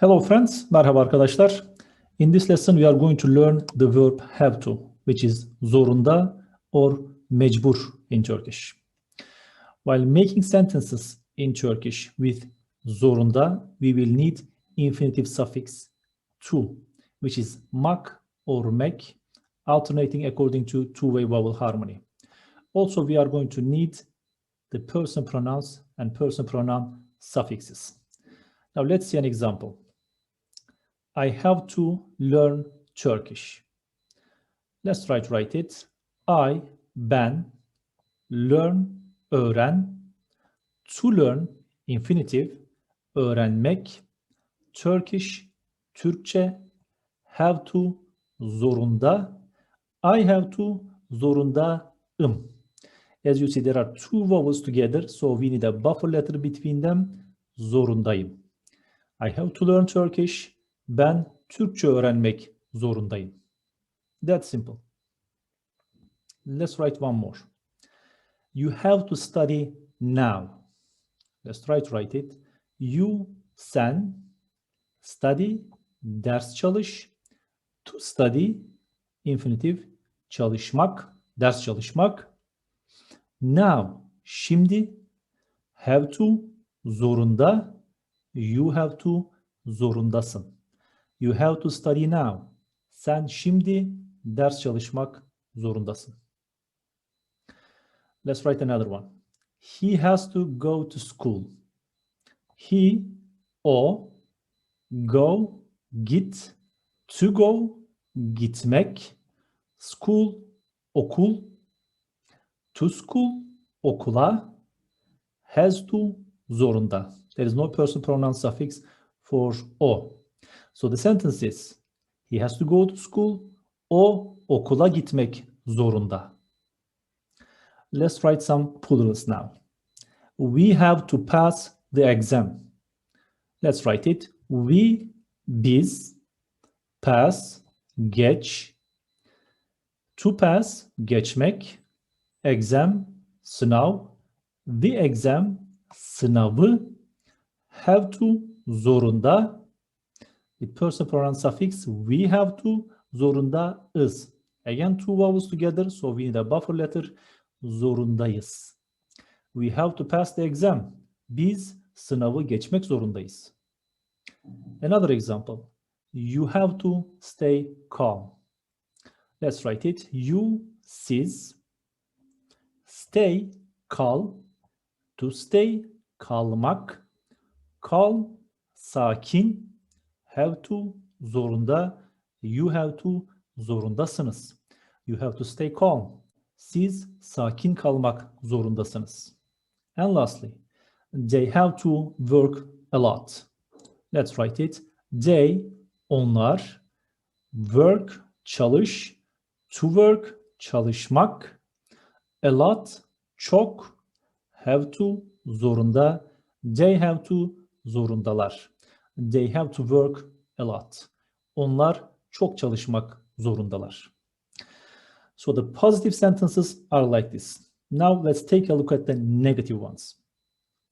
Hello friends, merhaba arkadaşlar. In this lesson we are going to learn the verb have to, which is zorunda or mecbur in Turkish. While making sentences in Turkish with zorunda, we will need infinitive suffix to, which is mak or mek, alternating according to two-way vowel harmony. Also, we are going to need the person pronouns and person pronoun suffixes. Now let's see an example. I have to learn Turkish. Let's try to write it. I, ben, learn, öğren, to learn, infinitive, öğrenmek, Turkish, Türkçe, have to, zorunda, I have to, zorundayım. As you see, there are two vowels together, so we need a buffer letter between them, zorundayım. I have to learn Turkish. Ben Türkçe öğrenmek zorundayım. That's simple. Let's write one more. You have to study now. Let's try to write it. You, sen, study, ders çalış. To study, infinitive, çalışmak, ders çalışmak. Now, şimdi, have to, zorunda. You have to, zorundasın. You have to study now. Sen şimdi ders çalışmak zorundasın. Let's write another one. He has to go to school. He, o, go, git, to go, gitmek, school, okul, to school, okula, has to, zorunda. There is no person pronoun suffix for o. So the sentence is, he has to go to school, o okula gitmek zorunda. Let's write some plurals now. We have to pass the exam. Let's write it. We, biz, pass, geç, to pass, geçmek, exam, sınav, the exam, sınavı, have to, zorunda, person suffix, we have to, zorunda is. Again, two vowels together, so we need a buffer letter, zorundayız. We have to pass the exam. Biz sınavı geçmek zorundayız. Another example. You have to stay calm. Let's write it. You, siz, stay, kal, to stay, kalmak, calm, sakin, have to, zorunda, you have to, zorundasınız. You have to stay calm. Siz sakin kalmak zorundasınız. And lastly, they have to work a lot. Let's write it. They, onlar, work, çalış, to work, çalışmak, a lot, çok, have to, zorunda, they have to, zorundalar. They have to work a lot. Onlar çok çalışmak zorundalar. So the positive sentences are like this. Now let's take a look at the negative ones.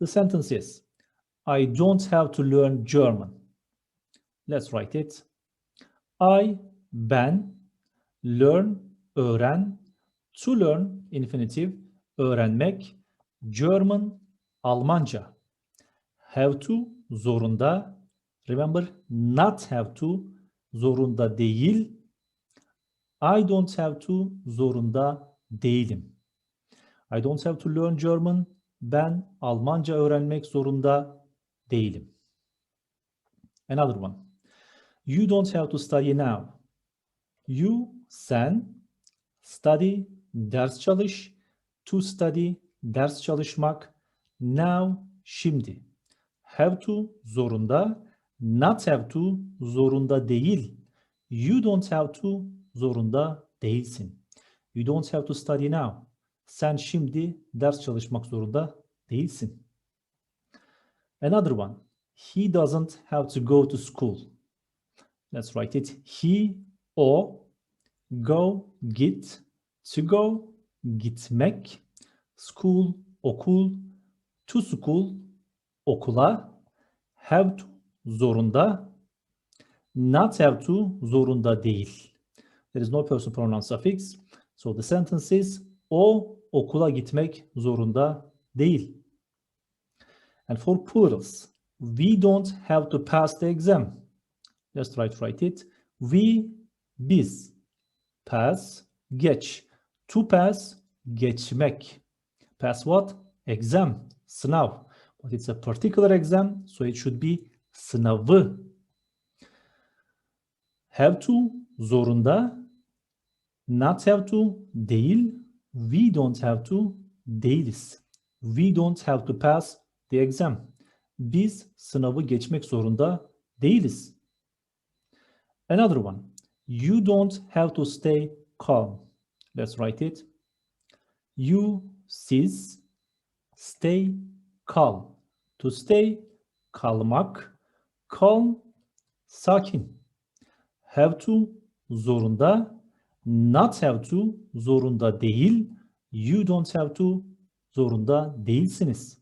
The sentence is, I don't have to learn German. Let's write it. I, ben, learn, öğren, to learn, infinitive, öğrenmek, German, Almanca. Have to, zorunda. Remember, not have to, zorunda değil. I don't have to, zorunda değilim. I don't have to learn German. Ben Almanca öğrenmek zorunda değilim. Another one. You don't have to study now. You, sen, study, ders çalış, to study, ders çalışmak, now, şimdi. Have to, zorunda, not have to, zorunda değil. You don't have to, zorunda değilsin. You don't have to study now. Sen şimdi ders çalışmak zorunda değilsin. Another one. He doesn't have to go to school. Let's write it. He, o, go, git, to go, gitmek, school, okul, to school, okula, have to, zorunda, not have to zorunda değil. There is no person pronoun suffix. So the sentence is o okula gitmek zorunda değil. And for plurals, we don't have to pass the exam. Let's try to write it. We, biz, pass, geç. To pass, geçmek. Pass what? Exam, sınav. But it's a particular exam, so it should be sınavı. Have to, zorunda. Not have to, değil. We don't have to, değiliz. We don't have to pass the exam. Biz sınavı geçmek zorunda değiliz. Another one. You don't have to stay calm. Let's write it. You, siz, stay calm. To stay, kalmak. Calm, sakin. Have to, zorunda. Not have to, zorunda değil. You don't have to, zorunda değilsiniz.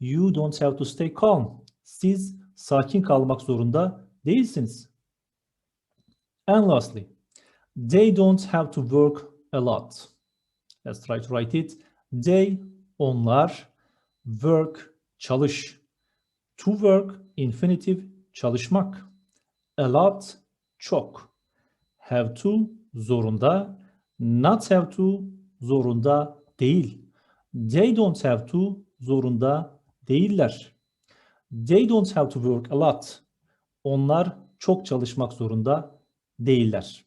You don't have to stay calm. Siz sakin kalmak zorunda değilsiniz. And lastly, they don't have to work a lot. Let's try to write it. They, onlar, work, çalış. To work, infinitive, çalışmak. A lot, çok. Have to, zorunda. Not have to, zorunda değil. They don't have to, zorunda değiller. They don't have to work a lot. Onlar çok çalışmak zorunda değiller.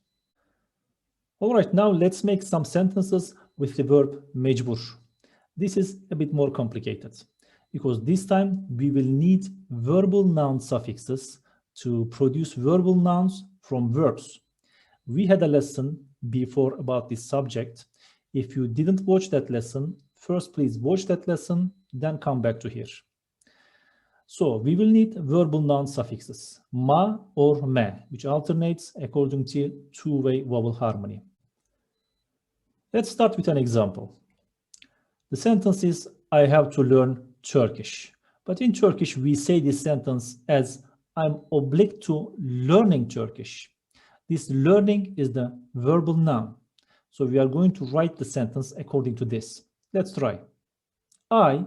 Alright, now let's make some sentences with the verb mecbur. This is a bit more complicated because this time we will need verbal noun suffixes to produce verbal nouns from verbs. We had a lesson before about this subject. If you didn't watch that lesson, first please watch that lesson, then come back to here. So we will need verbal noun suffixes, ma or me, which alternates according to two-way vowel harmony. Let's start with an example. The sentence is, I have to learn Turkish. But in Turkish, we say this sentence as, I'm obliged to learning Turkish. This learning is the verbal noun. So we are going to write the sentence according to this. Let's try. I,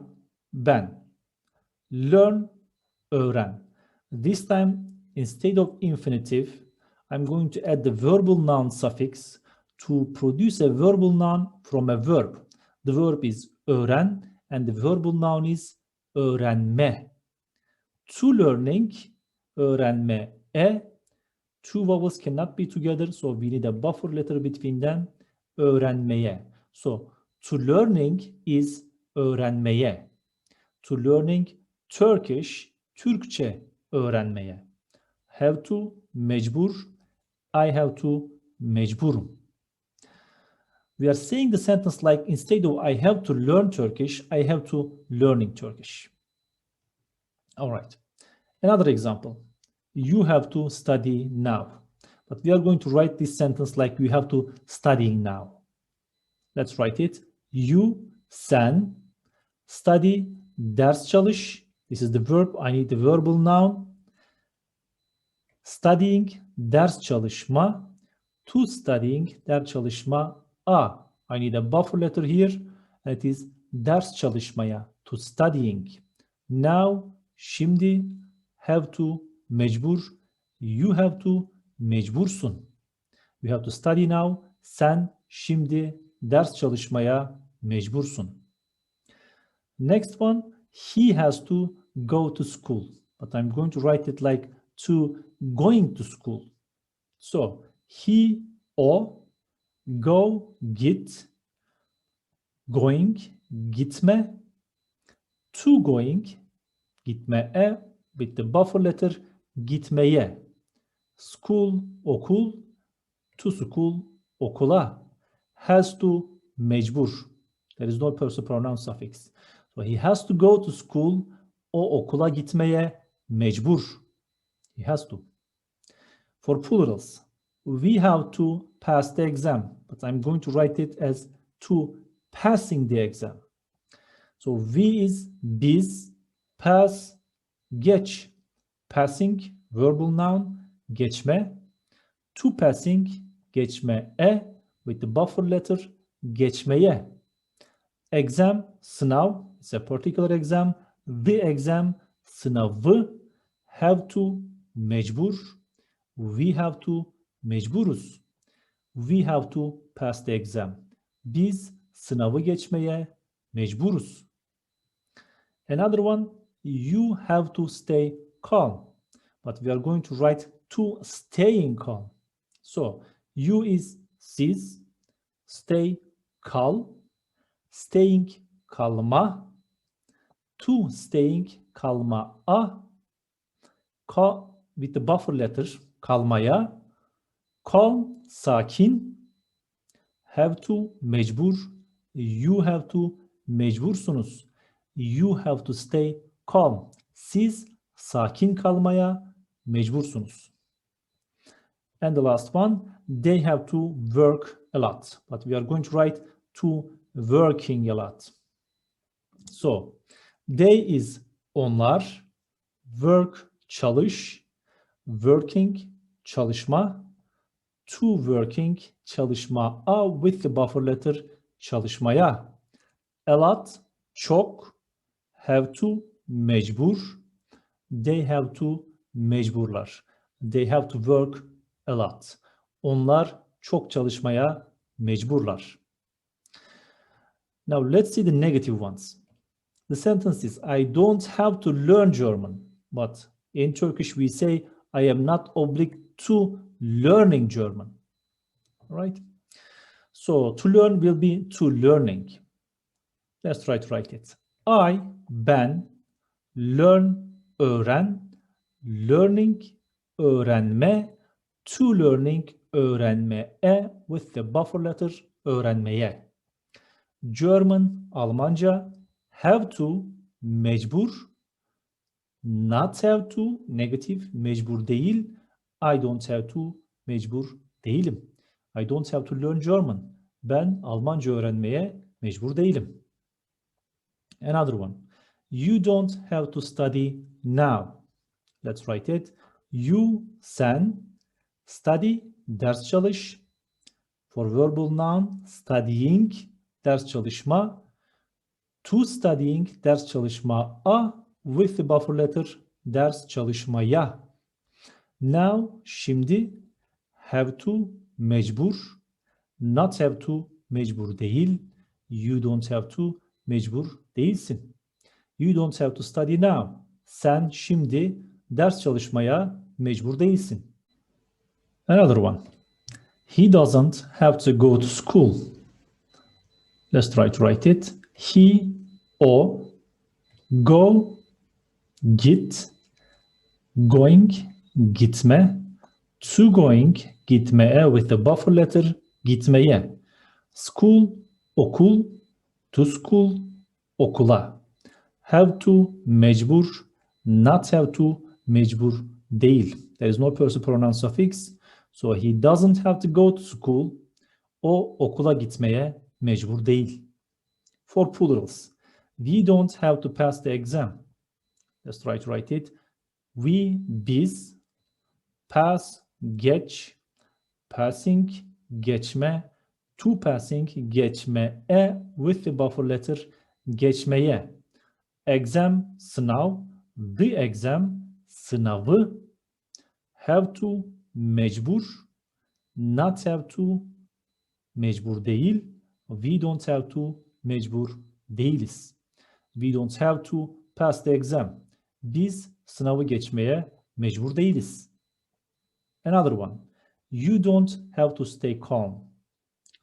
ben. Learn, öğren. This time, instead of infinitive, I'm going to add the verbal noun suffix to produce a verbal noun from a verb. The verb is öğren and the verbal noun is öğrenme. To learning, öğrenme, e. Two vowels cannot be together, so we need a buffer letter between them. Öğrenmeye. So, to learning is öğrenmeye. To learning Turkish, Türkçe öğrenmeye. Have to, mecbur. I have to, mecburum. We are saying the sentence like instead of I have to learn Turkish, I have to learning Turkish. All right. Another example. You have to study now. But we are going to write this sentence like you have to studying now. Let's write it. You, sen, study, ders çalış. This is the verb. I need the verbal noun. Studying, ders çalışma. To studying, ders çalışma. A. I need a buffer letter here. İt is ders çalışmaya. To studying. Now, şimdi, have to, mecbur. You have to, mecbursun. You have to study now. Sen şimdi ders çalışmaya mecbursun. Next one, he has to go to school. But I'm going to write it like to going to school. So, he, o, go, git, going, gitme, to going, gitmeye, the buffer letter, gitmeye. School, okul, to school, okula. Has to, mecbur. There is no personal pronoun suffix. So he has to go to school, o okula gitmeye mecbur. He has to. For plurals, we have to pass the exam, but I'm going to write it as to passing the exam. So V is biz, pass, geç. Passing, verbal noun, geçme. To passing geçme e with the buffer letter geçmeye. Exam sınav it's a particular exam. The exam sınavı have to mecbur. We have to mecburuz. We have to pass the exam. Biz sınavı geçmeye mecburuz. Another one, you have to stay calm. But we are going to write to staying calm. So, you is siz, stay kal, staying kalma, to staying kalma a, ka with the buffer letter kalmaya, calm sakin, have to mecbur, you have to mecbursunuz. You have to stay calm. Siz sakin kalmaya mecbursunuz. And the last one, they have to work a lot. But we are going to write to working a lot. So, they is onlar, work çalış, working çalışma, to working çalışma a with the buffer letter çalışmaya. A lot çok, have to mecbur, they have to mecburlar. They have to work a lot. Onlar çok çalışmaya mecburlar. Now let's see the negative ones. The sentence is I don't have to learn German, but in Turkish we say I am not obliged to learning German. Right? So to learn will be to learning. Let's try to write it. I, ben, learn, öğren, learning, öğrenme, to learning, öğrenmeye with the buffer letter öğrenmeye. German, Almanca, have to, mecbur, not have to, negatif, mecbur değil, I don't have to, mecbur değilim. I don't have to learn German. Ben Almanca öğrenmeye mecbur değilim. Another one. You don't have to study now. Let's write it. You, sen, study, ders çalış. For verbal noun, studying, ders çalışma. To studying, ders çalışma. A, with the buffer letter, ders çalışmaya. Now, şimdi, have to, mecbur. Not have to, mecbur değil. You don't have to, mecbur değilsin. You don't have to study now. Sen şimdi ders çalışmaya mecbur değilsin. Another one. He doesn't have to go to school. Let's try to write it. He, o, go, git, going, gitme, to going, gitmeye with the buffer letter, gitmeye. School, okul, to school, okula. Have to, mecbur, not have to, mecbur değil. There is no person pronoun suffix. So he doesn't have to go to school. O okula gitmeye mecbur değil. For plurals. We don't have to pass the exam. Let's try to write it. We, biz, pass, geç, passing, geçme, to passing, geçme, e with the buffer letter, geçmeye. Exam, sınav, the exam, sınavı, have to, mecbur, not have to, mecbur değil, we don't have to, mecbur değiliz. We don't have to pass the exam. Biz sınavı geçmeye mecbur değiliz. Another one. You don't have to stay calm.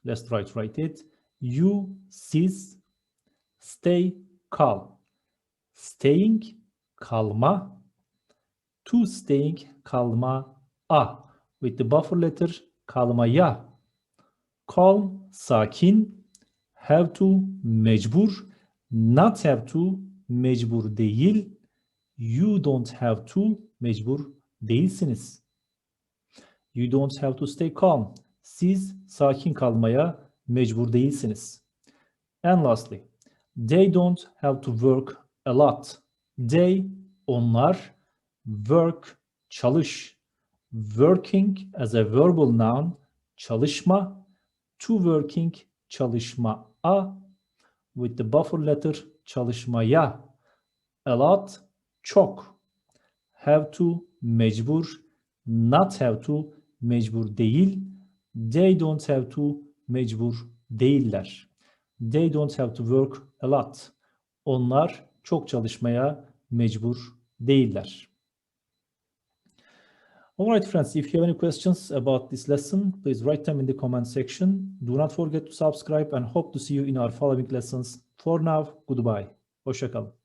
Let's try to write it. You, siz, stay calm. Staying, kalma. To staying, kalma, a. With the buffer letter, kalmaya. Calm, sakin. Have to, mecbur. Not have to, mecbur değil. You don't have to, mecbur değilsiniz. You don't have to stay calm. Siz sakin kalmaya mecbur değilsiniz. And lastly, they don't have to work a lot. They, onlar, work, çalış. working as a verbal noun çalışma, to working çalışma a with the buffer letter çalışmaya, a lot çok, have to mecbur, not have to mecbur değil, they don't have to mecbur değiller. They don't have to work a lot. Onlar çok çalışmaya mecbur değiller. Alright friends, if you have any questions about this lesson, please write them in the comment section. Do not forget to subscribe and hope to see you in our following lessons. For now, goodbye. Hoşçakalın.